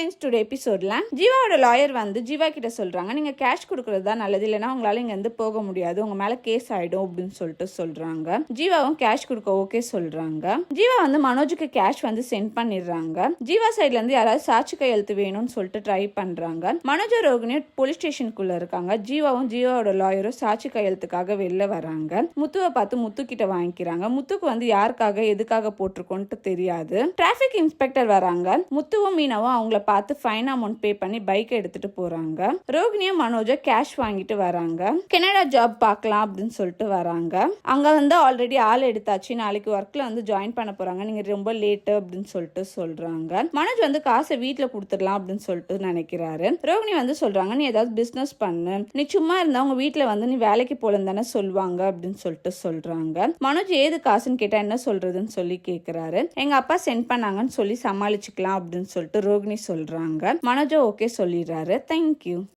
Friends today எபிசோடில் ஜீவாவோட lawyer வந்து ஜீவா கிட்ட சொல்கிறாங்க நீங்கள் கேஷ் கொடுக்குறது தான் நல்லது இல்லைன்னா உங்களால் இங்கேருந்து போக முடியாது உங்கள் மேலே கேஸ் ஆயிடும் அப்படின்னு சொல்லிட்டு சொல்கிறாங்க ஜீவாவும் கேஷ் கொடுக்க ஓகே சொல்கிறாங்க ஜீவா வந்து மனோஜுக்கு கேஷ் வந்து சென்ட் பண்ணிடுறாங்க. ஜீவா சைட்லேருந்து யாராவது சாட்சி கையெழுத்து வேணும்னு சொல்லிட்டு ட்ரை பண்ணுறாங்க மனோஜ் ரோகிணியும் போலீஸ் ஸ்டேஷனுக்குள்ளே இருக்காங்க. ஜீவாவும் ஜீவாவோட லாயரும் சாட்சி கையெழுத்துக்காக வெளில வராங்க. முத்துவை பார்த்து முத்து கிட்ட வாங்கிக்கிறாங்க. முத்துக்கு வந்து யாருக்காக எதுக்காக போட்டிருக்கோன்ட்டு தெரியாது. டிராஃபிக் இன்ஸ்பெக்டர் வராங்க. முத்துவும் மீனாவும் அவங்கள பார்த்து ஃபைன் அமௌண்ட் பே பண்ணி பைக்கை எடுத்துட்டு போறாங்க. ரோகிணியும் மனோஜா கேஷ் வாங்கிட்டு வராங்க. கனடா ஜாப் பார்க்கலாம் அப்படின்னு சொல்லிட்டு வராங்க. அங்க வந்து ஆல்ரெடி ஆள் எடுத்தாச்சு. நாளைக்கு ஒர்க்ல வந்து ஜாயின் பண்ண போறாங்க. நீங்க ரொம்ப லேட்டு அப்படின்னு சொல்லிட்டு சொல்றாங்க. மனோஜ் வந்து காசை வீட்டுல கொடுத்துடலாம் அப்படின்னு சொல்லிட்டு நினைக்கிறாரு. ரோகிணி வந்து சொல்றாங்க நீ ஏதாவது பிசினஸ் பண்ணு. நீ சும்மா இருந்தா உங்க வீட்டுல வந்து நீ வேலைக்கு போலன்னு தானே சொல்லுவாங்க அப்படின்னு சொல்லிட்டு சொல்றாங்க. மனோஜ் ஏது காசுன்னு கேட்டா என்ன சொல்றதுன்னு சொல்லி கேக்குறாரு. எங்க அப்பா சென்ட் பண்ணாங்கன்னு சொல்லி சமாளிச்சுக்கலாம் அப்படின்னு சொல்லிட்டு ரோகிணி சொல்றாங்க. மனோஜா ஓகே சொல்லிடுறாரு. தேங்க்யூ